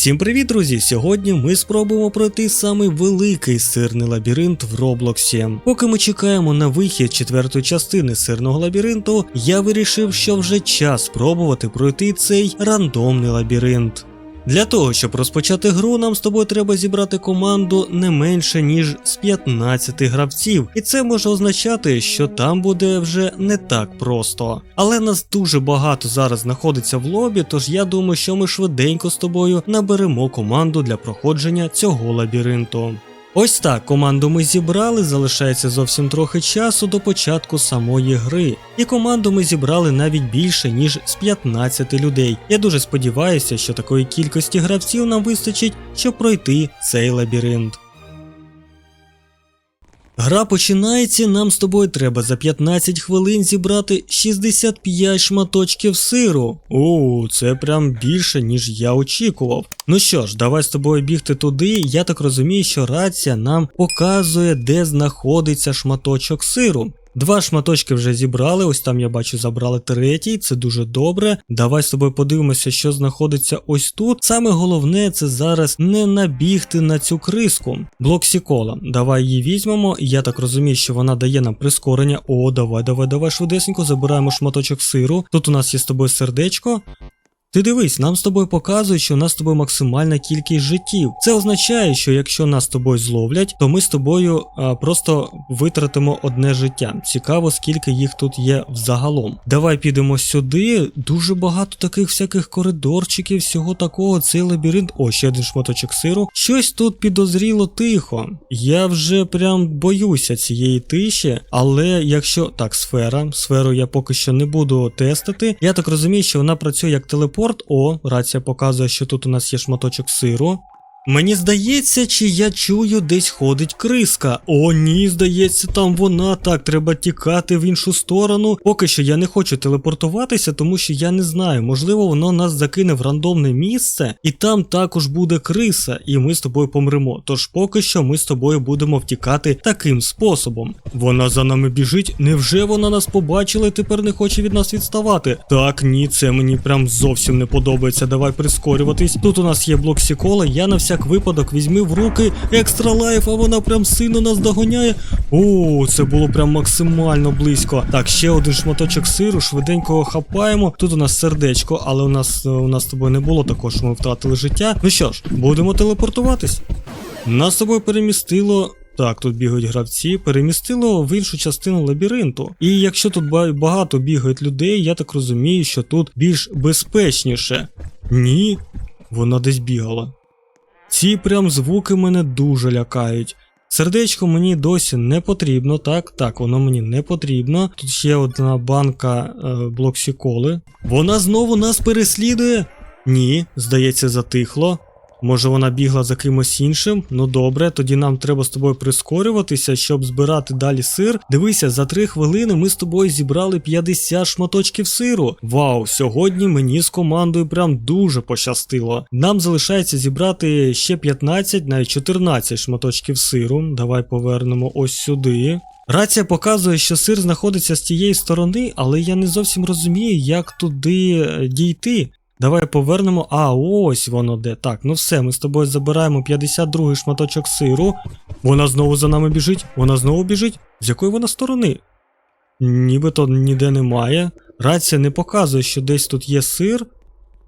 Всім привіт, друзі! Сьогодні ми спробуємо пройти самий великий сирний лабіринт в Роблоксі. Поки ми чекаємо на вихід четвертої частини сирного лабіринту, я вирішив, що вже час спробувати пройти цей рандомний лабіринт. Для того, щоб розпочати гру, нам з тобою треба зібрати команду не менше ніж з 15 гравців, і це може означати, що там буде вже не так просто. Але нас дуже багато зараз знаходиться в лобі, тож я думаю, що ми швиденько з тобою наберемо команду для проходження цього лабіринту. Ось так команду ми зібрали, залишається зовсім трохи часу до початку самої гри. І команду ми зібрали навіть більше, ніж з 15 людей. Я дуже сподіваюся, що такої кількості гравців нам вистачить, щоб пройти цей лабіринт. Гра починається, нам з тобою треба за 15 хвилин зібрати 65 шматочків сиру. О, це прям більше, ніж я очікував. Ну що ж, давай з тобою бігти туди. Я так розумію, що рація нам показує, де знаходиться шматочок сиру. Два шматочки вже зібрали, ось там я бачу, забрали третій, це дуже добре. Давай з тобою подивимося, що знаходиться ось тут. Саме головне це зараз не набігти на цю криску. Блоксікола. Давай її візьмемо. Я так розумію, що вона дає нам прискорення. О, давай, давай, давай швидесенько, забираємо шматочок сиру. Тут у нас є з тобою сердечко. Ти дивись, нам з тобою показують, що у нас з тобою максимальна кількість життів. Це означає, що якщо нас з тобою зловлять, то ми з тобою а, просто витратимо одне життя. Цікаво, скільки їх тут є взагалом. Давай підемо сюди. Дуже багато таких всяких коридорчиків, всього такого. Цей лабіринт. О, ще один шматочок сиру. Щось тут підозріло тихо. Я вже прям боюся цієї тиші, але якщо так, сфера, сферу я поки що не буду тестити. Я так розумію, що вона працює як телепорт. О, рація показує, що тут у нас є шматочок сиру. Мені здається, чи я чую, десь ходить криска. О, ні, здається, там вона. Так, треба тікати в іншу сторону. Поки що я не хочу телепортуватися, тому що я не знаю. Можливо, воно нас закине в рандомне місце, і там також буде криса, і ми з тобою помремо. Тож поки що ми з тобою будемо втікати таким способом. Вона за нами біжить. Невже вона нас побачила і тепер не хоче від нас відставати? Так, ні, це мені прям зовсім не подобається. Давай прискорюватись. Тут у нас є блок Сікола, я на всяк випадок візьми в руки екстра лайф, а вона прям сильно нас догоняє. О, це було прям максимально близько. Так, ще один шматочок сиру, швиденько хапаємо. Тут у нас сердечко, але у нас у нас з тобою не було також, що ми втратили життя. Ну що ж, будемо телепортуватись. Нас з тобою перемістило. Так, тут бігають гравці, перемістило в іншу частину лабіринту. І якщо тут багато бігають людей, я так розумію, що тут більш безпечніше. Ні, вона десь бігала. Ці прям звуки мене дуже лякають. Сердечко мені досі не потрібно, так, так, воно мені не потрібно. Тут ще одна банка е, блоксіколи. Вона знову нас переслідує? Ні, здається, затихло. Може вона бігла за кимось іншим? Ну добре, тоді нам треба з тобою прискорюватися, щоб збирати далі сир. Дивися, за 3 хвилини ми з тобою зібрали 50 шматочків сиру. Вау, сьогодні мені з командою прям дуже пощастило. Нам залишається зібрати ще 15, навіть 14 шматочків сиру. Давай повернемо ось сюди. Рація показує, що сир знаходиться з тієї сторони, але я не зовсім розумію, як туди е, дійти. Давай повернемо. А, ось воно де. Так, ну все, ми з тобою забираємо 52 й шматочок сиру. Вона знову за нами біжить. Вона знову біжить. З якої вона сторони? Нібито ніде немає. Рація не показує, що десь тут є сир.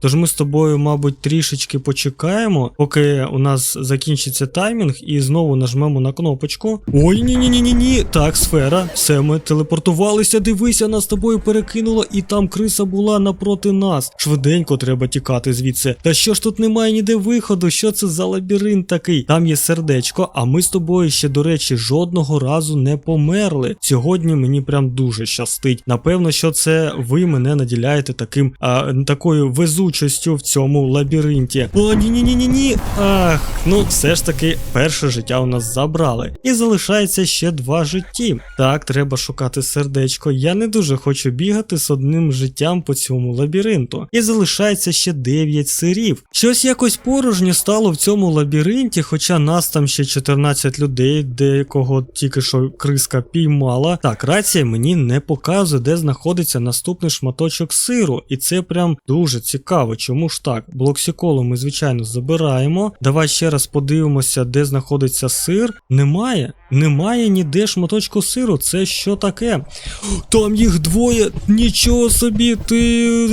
Тож ми з тобою, мабуть, трішечки почекаємо, поки у нас закінчиться таймінг, і знову нажмемо на кнопочку. Ой, ні ні ні ні ні Так, сфера, все, ми телепортувалися, дивися, нас з тобою перекинуло, і там криса була напроти нас. Швиденько треба тікати звідси. Та що ж тут немає ніде виходу? Що це за лабіринт такий? Там є сердечко, а ми з тобою ще, до речі, жодного разу не померли. Сьогодні мені прям дуже щастить. Напевно, що це ви мене наділяєте таким а, такою везучістю в цьому лабіринті. О, ні ні ні ні ні Ах, ну все ж таки, перше життя у нас забрали. І залишається ще два житті. Так, треба шукати сердечко. Я не дуже хочу бігати з одним життям по цьому лабіринту. І залишається ще 9 сирів. Щось якось порожньо стало в цьому лабіринті, хоча нас там ще 14 людей, деякого тільки що криска піймала. Так, рація мені не показує, де знаходиться наступний шматочок сиру, і це прям дуже цікаво. Цікаво, чому ж так? Блоксіколу ми, звичайно, забираємо. Давай ще раз подивимося, де знаходиться сир. Немає. Немає ніде шматочку сиру. Це що таке? Там їх двоє. Нічого собі, ти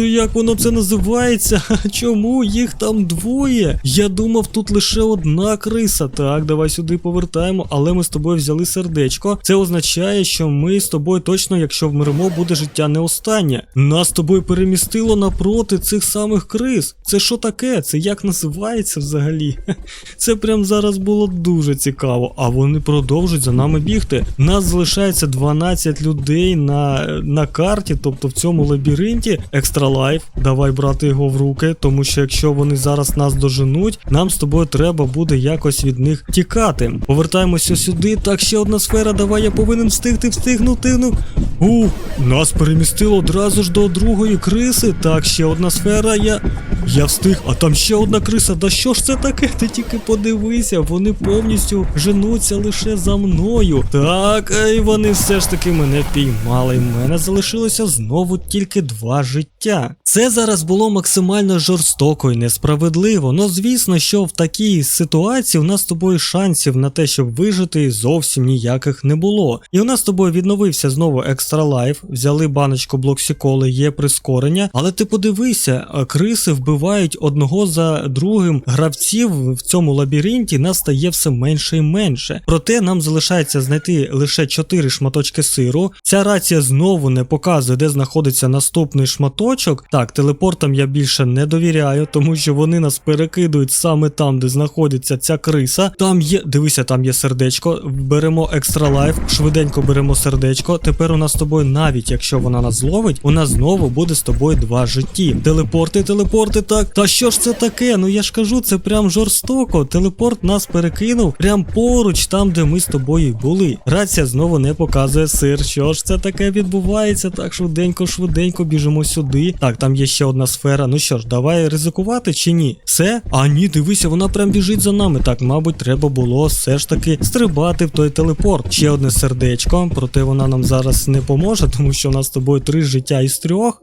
як воно це називається? Чому їх там двоє? Я думав, тут лише одна криса. Так, давай сюди повертаємо, але ми з тобою взяли сердечко. Це означає, що ми з тобою точно, якщо вмремо, буде життя не останнє. Нас з тобою перемістило напроти цих самих крис. Це що таке? Це як називається взагалі? Це прям зараз було дуже цікаво. А вони продовжують за нами бігти. Нас залишається 12 людей на, на карті, тобто в цьому лабіринті. Екстра лайф, давай брати його в руки, тому що якщо вони зараз нас доженуть, нам з тобою треба буде якось від них тікати. Повертаємося сюди. Так, ще одна сфера. Давай я повинен встигти, встигнути. Ну. У, нас перемістило одразу ж до другої криси. Так, ще одна сфера. Я. Я встиг, а там ще одна криса. Да що ж це таке? Ти тільки подивися, вони повністю женуться лише за мною. Так, і вони все ж таки мене впіймали. І в мене залишилося знову тільки два життя. Це зараз було максимально жорстоко і несправедливо. Ну звісно, що в такій ситуації у нас з тобою шансів на те, щоб вижити, зовсім ніяких не було. І у нас з тобою відновився знову екстра лайф, взяли баночку блоксіколи, є прискорення. Але ти подивися, а криси вбивають одного за другим гравців в цьому лабіринті, нас стає все менше і менше. Проте нам залишається знайти лише 4 шматочки сиру. Ця рація знову не показує, де знаходиться наступний шматочок. Так, телепортам я більше не довіряю, тому що вони нас перекидують саме там, де знаходиться ця криса. Там є, дивися, там є сердечко. Беремо екстра лайф, швиденько беремо сердечко. Тепер у нас з тобою, навіть якщо вона нас зловить, у нас знову буде з тобою два житті. Телепорти, телепорти, так. Та що ж це таке? Ну я ж кажу, це прям жорстоко. Телепорт нас перекинув прям поруч, там, де ми з тобою були. Рація знову не показує сир. Що ж це таке відбувається? Так швиденько, швиденько біжимо сюди. Так, там є ще одна сфера. Ну що ж, давай ризикувати чи ні? Все? А ні, дивися, вона прям біжить за нами. Так, мабуть, треба було все ж таки стрибати в той телепорт. Ще одне сердечко, проте вона нам зараз не поможе, тому що у нас з тобою три життя із трьох.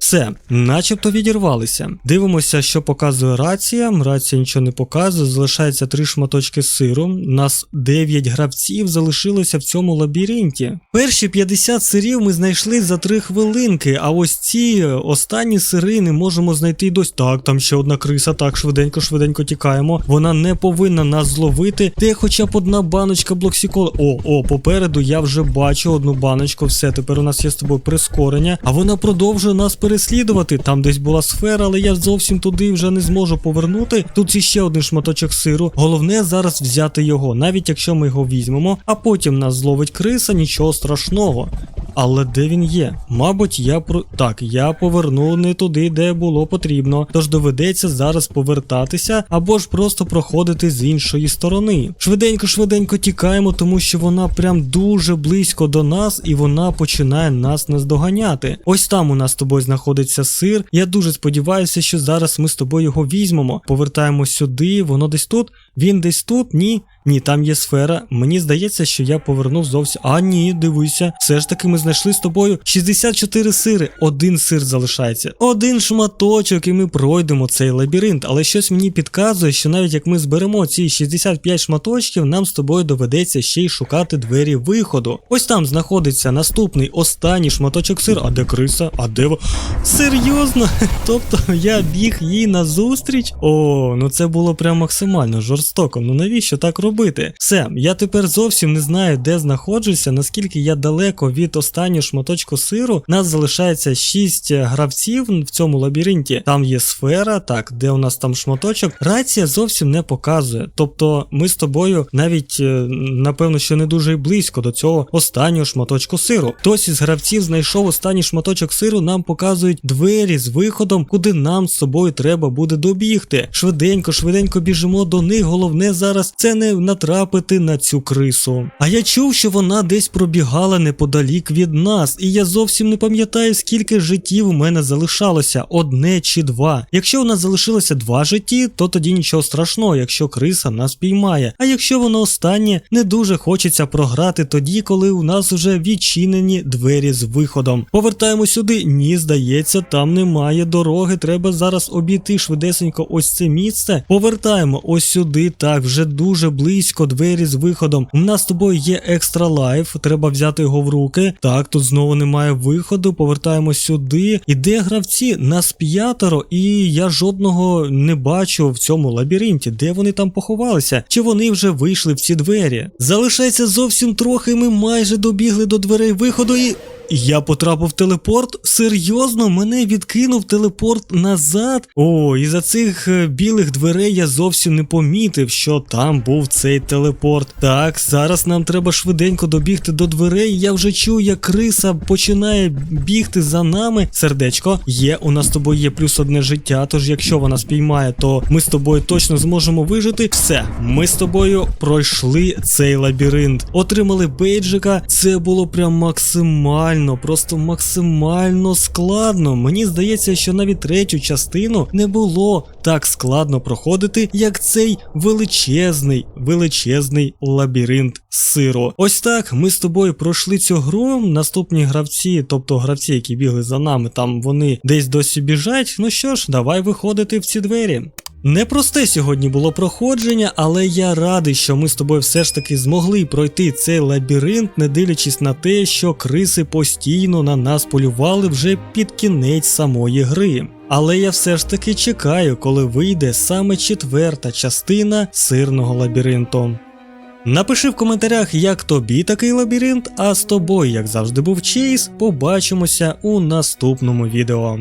Все, начебто відірвалися. Дивимося, що показує рація. Рація нічого не показує, залишається три шматочки сиру. Нас 9 гравців залишилося в цьому лабіринті. Перші 50 сирів ми знайшли за 3 хвилинки, а ось ці останні сири не можемо знайти досі. Так, там ще одна криса, так, швиденько, швиденько тікаємо. Вона не повинна нас зловити. Де хоча б одна баночка блоксіколи. О, о, попереду я вже бачу одну баночку. Все, тепер у нас є з тобою прискорення, а вона продовжує нас переслідувати. Там десь була сфера, але я зовсім туди вже не зможу повернути. Тут іще один шматочок сиру. Головне зараз взяти його, навіть якщо ми його візьмемо, а потім нас зловить криса, нічого страшного. Але де він є? Мабуть, я про. Так, я повернув не туди, де було потрібно. Тож доведеться зараз повертатися або ж просто проходити з іншої сторони. Швиденько, швиденько тікаємо, тому що вона прям дуже близько до нас і вона починає нас наздоганяти. Ось там у нас з тобою знаходиться сир. Я дуже сподіваюся, що зараз ми з тобою його візьмемо. Повертаємо сюди, воно десь тут. Він десь тут? Ні. Ні, там є сфера. Мені здається, що я повернув зовсім. А ні, дивися. Все ж таки ми знайшли з тобою 64 сири. Один сир залишається. Один шматочок, і ми пройдемо цей лабіринт. Але щось мені підказує, що навіть як ми зберемо ці 65 шматочків, нам з тобою доведеться ще й шукати двері виходу. Ось там знаходиться наступний останній шматочок сиру. А де криса? А де. Серйозно? Тобто я біг їй назустріч? О, ну це було прям максимально жорстоко. Ну навіщо так робити? Все, я тепер зовсім не знаю, де знаходжуся, наскільки я далеко від останнього шматочку сиру. Нас залишається 6 гравців в цьому лабіринті. Там є сфера, так, де у нас там шматочок. Рація зовсім не показує. Тобто ми з тобою навіть, е, напевно, що не дуже близько до цього останнього шматочку сиру. Хтось із гравців знайшов останній шматочок сиру, нам показують двері з виходом, куди нам з собою треба буде добігти. Швиденько, швиденько біжимо до них. Головне зараз це не натрапити на цю крису. А я чув, що вона десь пробігала неподалік від від нас, і я зовсім не пам'ятаю, скільки життів у мене залишалося одне чи два. Якщо у нас залишилося два житті, то тоді нічого страшного, якщо криса нас піймає. А якщо воно останнє, не дуже хочеться програти тоді, коли у нас уже відчинені двері з виходом. Повертаємо сюди. Ні, здається, там немає дороги. Треба зараз обійти швидесенько ось це місце. Повертаємо ось сюди. Так, вже дуже близько двері з виходом. У нас з тобою є екстра лайф, треба взяти його в руки. Так, тут знову немає виходу. Повертаємо сюди. І де гравці? Нас п'ятеро, і я жодного не бачу в цьому лабіринті. Де вони там поховалися? Чи вони вже вийшли в ці двері? Залишається зовсім трохи. Ми майже добігли до дверей виходу і. Я потрапив в телепорт? Серйозно, мене відкинув телепорт назад. О, і за цих е, білих дверей я зовсім не помітив, що там був цей телепорт. Так, зараз нам треба швиденько добігти до дверей. Я вже чую, як криса починає бігти за нами. Сердечко, є, у нас з тобою є плюс одне життя. Тож, якщо вона спіймає, то ми з тобою точно зможемо вижити. Все, ми з тобою пройшли цей лабіринт, отримали бейджика. Це було прям максимально максимально, просто максимально складно. Мені здається, що навіть третю частину не було так складно проходити, як цей величезний, величезний лабіринт сиру. Ось так ми з тобою пройшли цю гру. Наступні гравці, тобто гравці, які бігли за нами, там вони десь досі біжать. Ну що ж, давай виходити в ці двері. Непросте сьогодні було проходження, але я радий, що ми з тобою все ж таки змогли пройти цей лабіринт, не дивлячись на те, що криси постійно на нас полювали вже під кінець самої гри. Але я все ж таки чекаю, коли вийде саме четверта частина сирного лабіринту. Напиши в коментарях, як тобі такий лабіринт, а з тобою, як завжди, був Чейз. Побачимося у наступному відео.